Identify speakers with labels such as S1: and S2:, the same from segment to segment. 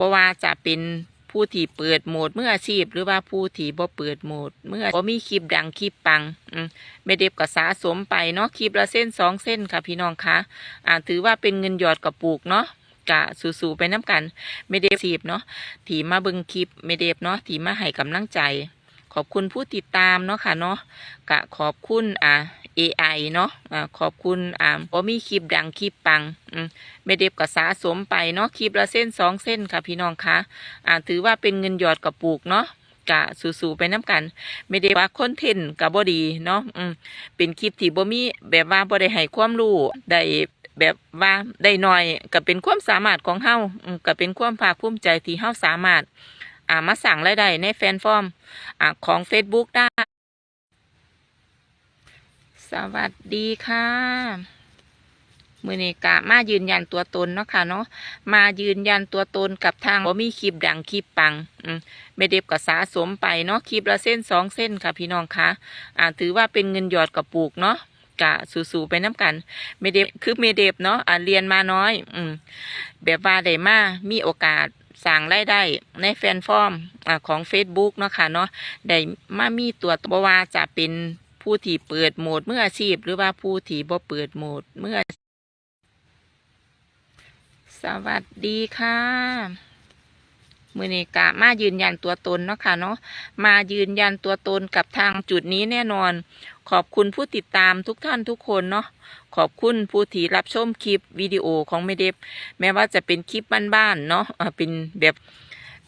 S1: เพราะว่าจะเป็นผู้ที่เปิดโหมดเมื่ออาชีพ หรือว่าผู้ที่บ่เปิดโหมดเมื่อบ่มีคลิปดังคลิปปังอืมไม่เด็บก็สะสมไปเนาะคลิปละเส้นสองเส้นค่ะพี่น้องคะอ่าถือว่าเป็นเงินหยอดกระปุกเนาะกะสู่ๆไปน้ำกันไม่เด็บชีพเนาะที่มาเบิงคลิปไม่เด็บเนาะที่มาให้กำลังใจ ขอบคุณผู้ติดตามเนาะค่ะเนาะกะขอบคุณอ่า AI เนาะอ่าขอบคุณอ่าบ่มีคลิปดังคลิปปังอืมไม่เด็บก็สะสมไปเนาะคลิปละเส้นสองเส้นค่ะพี่น้องคะอ่าถือว่าเป็นเงินหยอดกระปุกเนาะกะสู่ๆไปน้ำกัน ไม่ได้ว่าคอนเทนต์กับบ่ดีเนาะอืมเป็นคลิปที่บ่มีแบบว่าบ่ได้ให้ความรู้ได้แบบว่าได้น้อยก็เป็นความสามารถของเฮาอืมก็เป็นความภาคภูมิใจที่เฮาสามารถ อ่ามาสั่งรายได้ในแฟนฟอร์มอ่าของ Facebook ได้ สวัสดีค่ะ มือเนี้กะมายืนยันตัวตนเนาะค่ะเนาะมายืนยันตัวตนกับทางบ่มีคลิปดังคลิปปัง อืมไม่เด็บก็สะสมไปเนาะคลิปละเส้นสองเส้นค่ะพี่น้องคะอ่าถือว่าเป็นเงินหยอดกระปุกเนาะกะสู่ๆไปน้ำกันไม่เด็บคือเมเด็บเนาะอ่าเรียนมาน้อย อืมแบบว่าได้มามีโอกาสสั่งรายได้ในแฟนฟอร์มอ่าของ Facebook เนาะค่ะเนาะได้มามีตัวบ่ว่าจะเป็น ผู้ที่เปิดโหมดเมื่ออาชีพ หรือว่าผู้ที่บ่เปิดโหมดเมื่อ สวัสดีค่ะมือนี้กะมายืนยันตัวตนเนาะค่ะเนาะมายืนยันตัวตนกับทางจุดนี้แน่นอน ขอบคุณผู้ติดตามทุกท่านทุกคนเนาะขอบคุณผู้ที่รับชมคลิปวิดีโอของเมเดฟแม้ว่าจะเป็นคลิปบ้านๆเนาะเป็นแบบ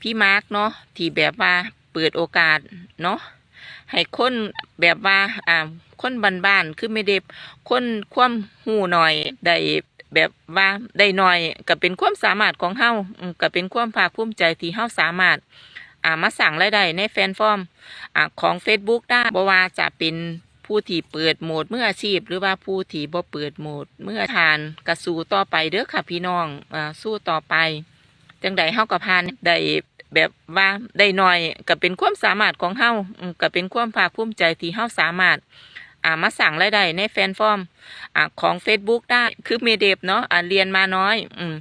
S1: พี่มาร์กเนาะที่แบบว่าเปิดโอกาสเนาะ ให้คนแบบว่าอ่าคนบ้านๆคือเมเดฟคนความหูหน่อยได้แบบว่าได้หน้อยก็เป็นความสามารถของเฮาก็เป็นความภาคภูมิใจที่เฮาสามารถอ่ามาสั่งรายได้ในแฟนฟอร์มอ่าของ Facebook ได้บ่ว่าจะเป็นผู้ที่เปิดโหมดเมื่ออาชีพ หรือว่าผู้ที่บ่เปิดโหมดเมื่อทานกระสู้ต่อไปเด้อค่ะพี่น้องอ่าสู้ต่อไปจังใดเฮาก็ผ่านได้ แบบว่าได้น้อยก็เป็นความสามารถของเฮาก็เป็นความภาคภูมิใจที่เฮาสามารถอ่ามาสั่งรายได้ในแฟนฟอร์มอ่าของ Facebook ได้คือเมเดบเนาะอ่าเรียนมาน้อยอืม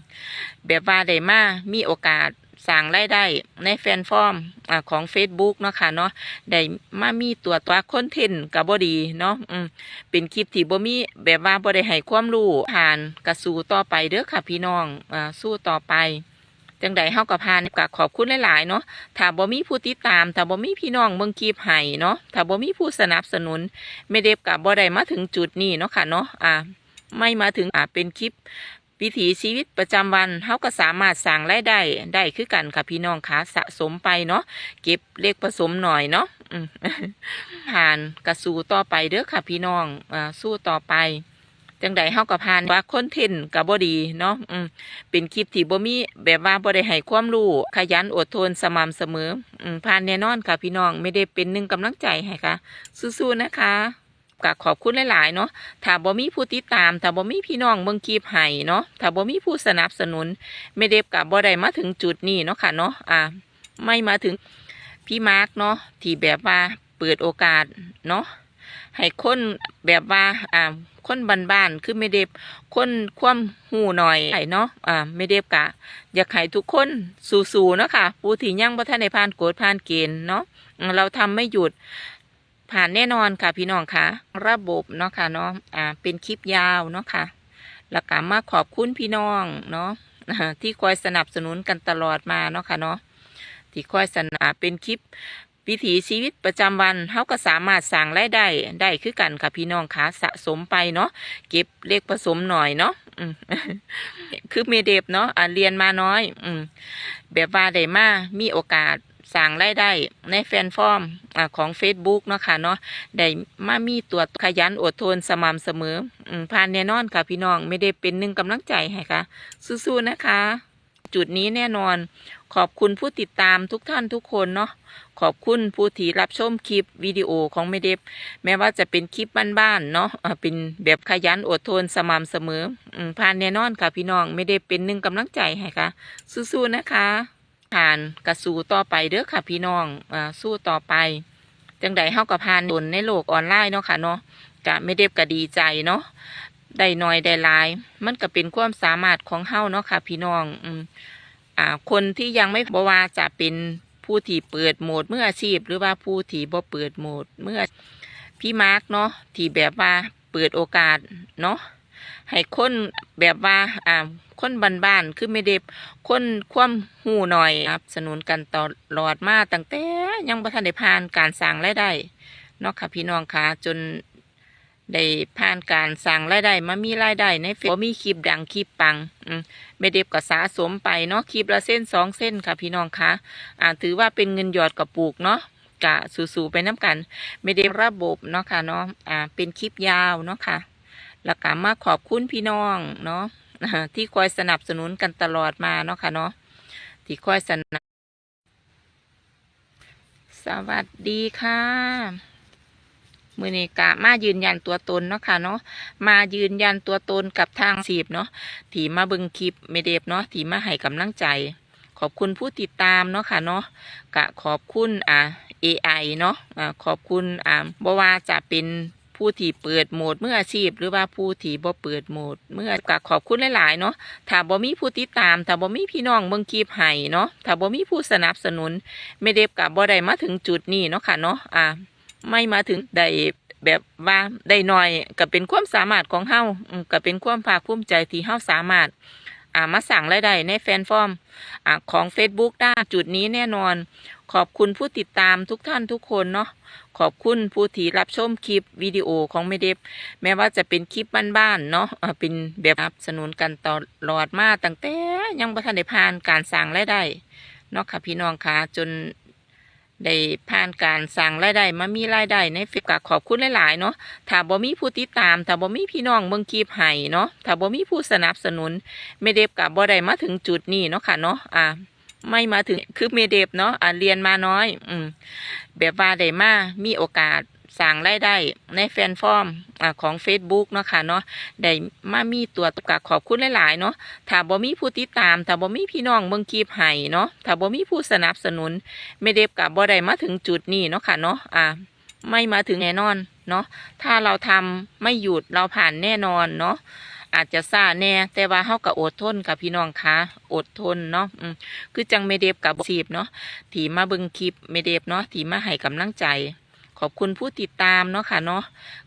S1: แบบว่าได้มามีโอกาสสั่งรายได้ในแฟนฟอร์มอ่าของ Facebook เนาะค่ะเนาะได้มามีตัวตัวคอนเทนต์กับบดีเนาะอืมเป็นคลิปที่บ่มีแบบว่าบ่ได้ให้ความรู้ผ่านกระสู่ต่อไปเด้อค่ะพี่น้องอ่าสู้ต่อไป จังใดเฮากับพานก็ขอบคุณหลาย ๆ เนาะถ้าบ่มีผู้ติดตามถ้าบ่มีพี่น้องเบิ่งคลิปให้เนาะถ้าบ่มีผู้สนับสนุนไม่เด็บกับบ่ได้มาถึงจุดนี้เนาะค่ะเนาะอ่าไม่มาถึงอ่าเป็นคลิปวิถีชีวิตประจำวันเฮาก็สามารถสร้างรายได้ได้คือกันค่ะพี่น้องคะสะสมไปเนาะเก็บเล็กผสมหน่อยเนาะผ่านกระสู้ต่อไปเด้อค่ะพี่น้องอ่าสู้ต่อไป จังใดเฮาก็ผ่านว่าคอนเทนต์ก็บ่ดีเนาะอืมเป็นคลิปที่บ่มีแบบว่าบ่ได้ให้ความรู้ขยันอดทนสม่ำเสมออืมผ่านแน่นอนค่ะพี่น้องไม่ได้เป็นหนึ่งกำลังใจให้ค่ะสู้ๆนะคะก็ขอบคุณหลาย ๆ เนาะ ถ้าบ่มีผู้ติดตาม ถ้าบ่มีพี่น้องเบิ่งคลิปให้เนาะ ถ้าบ่มีผู้สนับสนุน ไม่ได้กับบ่ได้มาถึงจุดนี้เนาะค่ะเนาะ อ่า ไม่มาถึงพี่มาร์กเนาะ ที่แบบว่าเปิดโอกาสเนาะ ให้คนแบบว่าอ่าคนบ้านๆคือไม่ได้คนความหูหน่อยไอ้เนาะอ่าไม่เด็บกะ อยากให้ทุกคนสู้ๆเนาะค่ะผู้ที่ยังบ่ทันได้ผ่านกฎผ่านเกณฑ์เนาะเราทำไม่หยุดผ่านแน่นอนค่ะพี่น้องค่ะ ระบบเนาะค่ะเนาะอ่าเป็นคลิปยาวเนาะค่ะแล้วก็มาขอบคุณพี่น้องเนาะที่คอยสนับสนุนกันตลอดมาเนาะค่ะเนาะที่คอยสนับเป็นคลิป วิถีชีวิตประจำวันเฮาก็สามารถสั่งรายได้ได้คือกันค่ะพี่น้องคะสะสมไปเนาะเก็บเลขผสมหน่อยเนาะคือเมเดบเนาะอ่าเรียนมาน้อย อืมแบบว่าได้มามีโอกาสสั่งรายได้ในแฟนฟอร์มอของ Facebook เนาะค่ะเนาะได้มามีตัวขยันอดทนสม่ำเสมอผ่านแน่นอนค่ะพี่น้องไม่ได้เป็นหนึ่งกำลังใจให้ค่ะสู้ๆนะคะ จุดนี้แน่นอน ขอบคุณผู้ติดตามทุกท่านทุกคนเนาะขอบคุณผู้ที่รับชมคลิปวิดีโอของเมเดฟแม้ว่าจะเป็นคลิปบ้านๆเนาะเป็นแบบขยันอดทนสม่ำเสมอผ่านแน่นอนค่ะพี่น้องไม่ได้เป็นหนึ่งกำลังใจให้ค่ะ สู้ๆนะคะ ผ่านกระสู้ต่อไปเด้อค่ะพี่น้องอสู้ต่อไปจังใดเฮากับผ่านโดนในโลกออนไลน์เนาะค่ะเนาะกะไม่เด็บก็ดีใจเนาะได้น้อยได้หลาย มันก็เป็นความสามารถของเฮาเนาะค่ะพี่น้องอืม คนที่ยังไม่บว่าจะเป็นผู้ที่เปิดโหมดเมื่ออาชีพ หรือว่าผู้ที่บ่เปิดโหมดเมื่อพี่มาร์กเนาะที่แบบว่าเปิดโอกาสเนาะให้คนแบบว่าอ่าคนบ้านๆคือไม่ได้คนความหูหน่อยครับสนุนกันตลอดมาตั้งแต่ยังบ่ทันได้ผ่านการสร้างรายได้เนาะค่ะพี่น้องค่ะจน ได้ผ่านการสั่งรายได้มามีรายได้ในเฟซมีคลิปดังคลิปปังอืมไม่เด็บก็สะสมไปเนาะคลิปละเส้นสองเส้นค่ะพี่น้องคะอ่าถือว่าเป็นเงินหยอดกระปุกเนาะกะสู่ๆไปน้ำกันไม่ได้ระบบเนาะค่ะเนาะอ่าเป็นคลิปยาวเนาะค่ะแล้วก็มาขอบคุณพี่น้องเนาะที่คอยสนับสนุนกันตลอดมาเนาะค่ะเนาะที่คอยสนับสวัสดีค่ะ มือนี้กะมายืนยันตัวตนเนาะค่ะเนาะมายืนยันตัวตนกับทางสีบเนาะที่มาบิ่งคลิปเมเดฟเนาะที่มาให้กำลังใจ ขอบคุณผู้ติดตามเนาะค่ะเนาะกะขอบคุณอ่า AI เนาะอ่าขอบคุณอ่าบว่าจะเป็นผู้ที่เปิดโหมดเมื่ออาชีพ หรือว่าผู้ที่บ่เปิดโหมดเมื่อกะขอบคุณหลาย ๆ เนาะถ้าบ่มีผู้ติดตามถ้าบ่มีพี่น้องเบิ่งคลิปให้เนาะถ้าบ่มีผู้สนับสนุนเมเดฟกะบ่ได้มาถึงจุดนี้เนาะค่ะเนาะอ่า ไม่มาถึงได้แบบว่าได้น้อยก็เป็นความสามารถของเฮาก็เป็นความภาคภูมิใจที่เฮาสามารถอ่ามาสั่งรายได้ในแฟนฟอร์มอ่าของ Facebook ได้จุดนี้แน่นอน ขอบคุณผู้ติดตามทุกท่านทุกคนเนาะขอบคุณผู้ที่รับชมคลิปวิดีโอของไมเด็บแม้ว่าจะเป็นคลิปบ้านๆเนาะอ่าเป็นแบบสนับสนุนกันตลอดมาตั้งแต่ยังบ่ทันได้ผ่านการสั่งรายได้เนาะค่ะพี่น้องค่ะจน ได้ผ่านการสั่งรายได้มามีรายได้ในเฟซก็ขอบคุณหลายๆเนาะถ้าบ่มีผู้ติดตามถ้าบ่มีพี่น้องเบิ่งคลิปให้เนาะถ้าบ่มีผู้สนับสนุนเมเดฟกับ่ได้มาถึงจุดนี้เนาะค่ะเนาะอ่าไม่มาถึงคือเมเดฟเนาะอ่าเรียนมาน้อย อืมแบบว่าได้มามีโอกาส สั่งรายได้ในแฟนฟอร์มอของ Facebook เนาะค่ะเนาะได้มามีตัวตก็ขอบคุณหลายๆเนาะถ้าบ่มีผู้ติดตามถ้าบ่มีพี่น้องเบิ่งคลิปให้เนาะถ้าบ่มีผู้สนับสนุนไม่เด็บกับบ่ได้มาถึงจุดนี้เนาะค่ะเนาะอ่าไม่มาถึงแน่นอนเนาะถ้าเราทำไม่หยุดเราผ่านแน่นอนเนาะอาจจะซ่าแน่แต่ว่าเฮาก็อดทนกับพี่น้องคะอดทนเนาะคือจังไม่เดบกับสีบเนาะที่มาเบิงคลิปไม่เดบเนาะที่มาให้กำลังใจ ขอบคุณผู้ติดตามเนาะค่ะเนาะ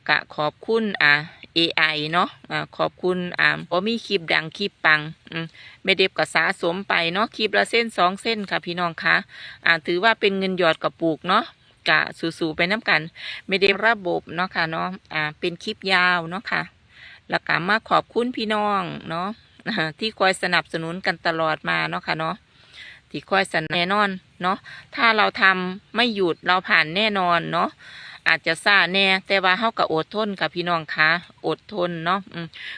S1: กะขอบคุณอ่า AI เนาะอ่าขอบคุณอ่าบ่มีคลิปดังคลิปปังอืมไม่เด็บก็สะสมไปเนาะคลิปละเส้นสองเส้นค่ะพี่น้องคะอ่าถือว่าเป็นเงินหยอดกระปุกเนาะกะสู่ๆไปน้ำกันไม่ได้ระบบเนาะค่ะเนาะอ่าเป็นคลิปยาวเนาะค่ะแล้วก็มาขอบคุณพี่น้องเนาะที่คอยสนับสนุนกันตลอดมาเนาะค่ะเนาะ ที่คอยสนับแน่นอนเนาะถ้าเราทำไม่หยุดเราผ่านแน่นอนเนาะอาจจะซ่าแน่แต่ว่าเฮาก็อดทนกับพี่น้องคะอดทนเนาะ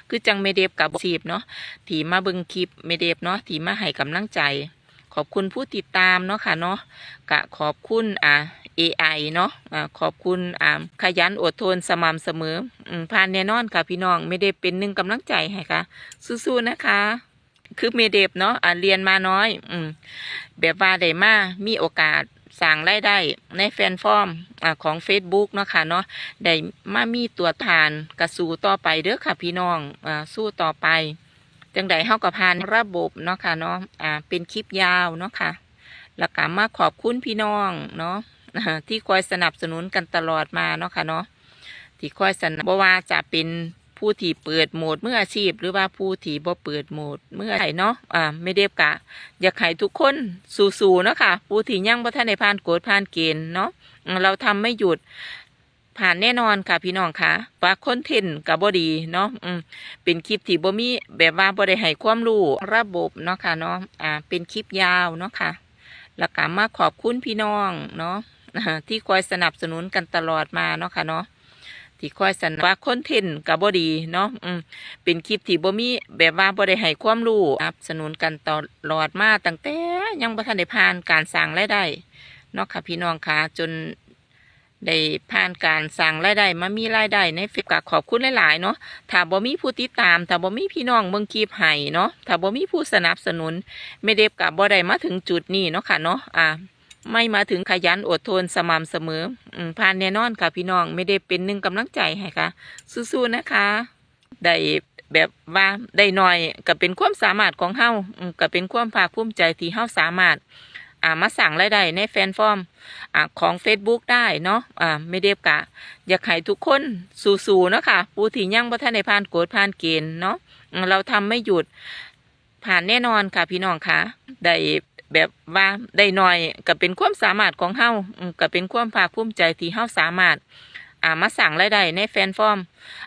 S1: คือจังไม่เดบกับสีบเนาะที่มาเบิงคลิปเมเดฟเนาะที่มาให้กำลังใจ ขอบคุณผู้ติดตามเนาะค่ะเนาะกะขอบคุณอ่า AI เนาะอ่าขอบคุณอ่าขยันอดทนสม่ำเสมออมผ่านแน่นอนค่ะพี่น้องไม่ได้เป็นหนึ่งกำลังใจให้ค่ะสู้ๆนะคะ คือเมเดฟเนาะอ่าเรียนมาน้อย อืมแบบว่าได้มามีโอกาสสั่งรายได้ในแฟนฟอร์มอ่าของ Facebook เนาะค่ะเนาะได้มามีตัวทานกระสู้ต่อไปเด้อค่ะพี่น้องอ่าสู้ต่อไป จังใดเฮาก็ผ่านระบบเนาะค่ะเนาะอ่าเป็นคลิปยาวเนาะค่ะแล้วก็มาขอบคุณพี่น้องเนาะที่คอยสนับสนุนกันตลอดมาเนาะค่ะเนาะที่คอยสนับบว่าจะเป็น ผู้ที่เปิดโหมดเมื่ออาชีพ หรือว่าผู้ที่บ่เปิดโหมดเมื่อไหร่เนาะอ่าไม่เด็บกะ อยากให้ทุกคนสู้ๆเนาะค่ะผู้ที่ยังบ่ทันได้ผ่านโกฎผ่านเกณฑ์เนาะเราทำไม่หยุดผ่านแน่นอนค่ะพี่น้องค่ะฝาคอนเทนต์กับ่ดีเนาะอืมเป็นคลิปที่บ่มีแบบว่าบ่ได้ให้ความรู้ระบบเนาะค่ะเนาะอ่า เป็นคลิปยาวเนาะค่ะแล้วก็มาขอบคุณพี่น้องเนาะที่คอยสนับสนุนกันตลอดมาเนาะค่ะเนาะ ที่คอยสนับฝาคอนเทนต์กับ่ดีเนาะอืมเป็นคลิปที่บ่มีแบบว่าบ่ได้ให้ความรู้สนับสนุนกันตลอดมาตั้งแต่ยังบ่ทันได้ผ่านการสร้างรายได้เนาะค่ะพี่น้องค่ะจนได้ผ่านการสั่งรายได้มามีรายได้ในเฟซกขอบคุณหลายๆเนาะถ้าบ่มีผู้ติดตามถ้าบ่มีพี่น้องเบิ่งคลิปให้เนาะถ้าบ่มีผู้สนับสนุนไม่เด็บกับบ่ได้มาถึงจุดนี้เนาะค่ะเนาะอ่า ไม่มาถึงขยันอดทนสม่ำเสมอผ่านแน่นอนค่ะพี่น้องไม่ได้เป็นหนึ่งกำลังใจให้ค่ะ สู้ๆนะคะ ได้แบบว่าได้หน้อยก็เป็นความสามารถของเฮาก็เป็นความภาคภูมิใจที่เฮาสามารถอ่ามาสั่งรายได้ในแฟนฟอร์มอ่าของ Facebook ได้เนาะอ่าไม่เด็บกะ อยากให้ทุกคนสู้ๆเนาะค่ะผู้ที่ยังบ่ทันได้ผ่านโกฎผ่านเกณฑ์เนาะเราทำไม่หยุดผ่านแน่นอนค่ะพี่น้องค่ะได้ แบบว่าได้น้อยก็เป็นความสามารถของเฮาก็เป็นความภาคภูมิใจที่เฮาสามารถอ่ามาสั่งรายได้ในแฟนฟอร์ม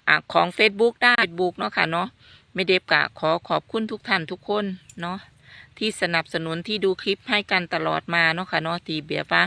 S1: อ่าของ Facebook ได้ Facebook เนาะค่ะเนาะไม่เด็บกะขอขอบคุณทุกท่านทุกคนเนาะที่สนับสนุนที่ดูคลิปให้กันตลอดมาเนาะค่ะเนาะที่เบียว่า